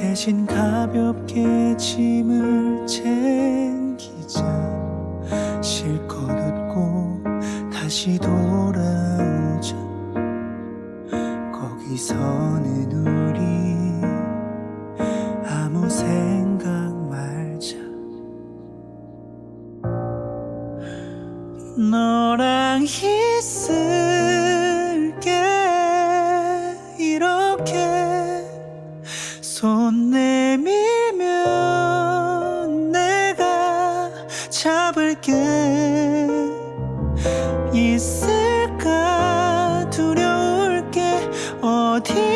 대신 가볍게 짐을 챙기자. 실컷 웃고 다시 돌아오자. 거기서는 우리 아무 생각 말자. 너랑 있을게. 이렇게 있을까? 두려울 게. 어디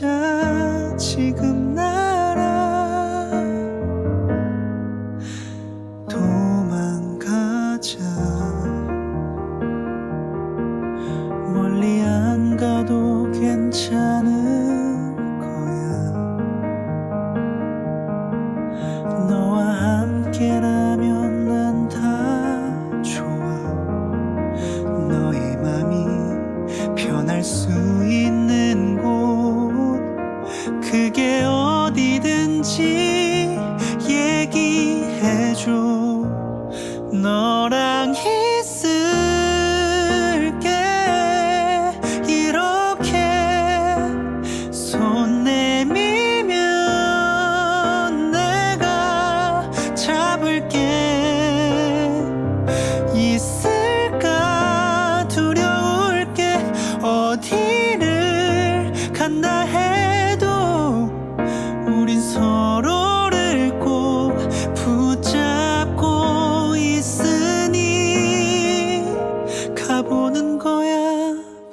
가보자 지금 나랑 도망가자. 멀리 안 가도 괜찮을 거야. 너와 함께라면 난 다 좋아. 너의 맘이 변할 수 얘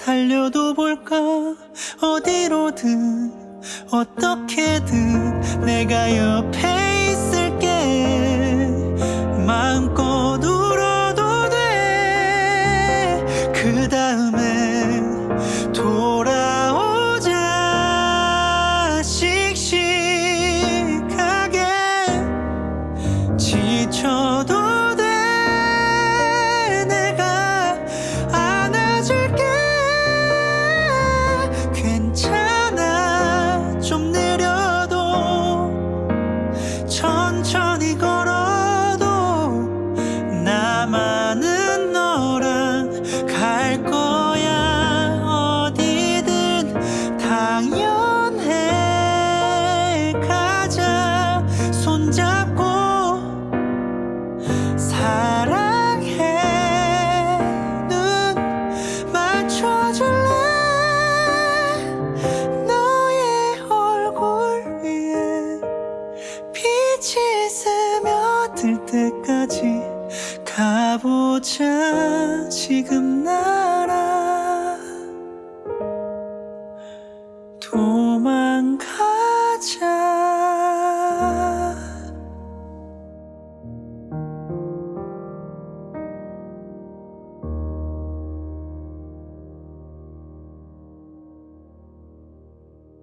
달려도 볼까? 어디로든 어떻게든 내가 옆에 천천히 걸어도 나만은 너랑 갈 거야. 어디든 당연 가보자 지금 나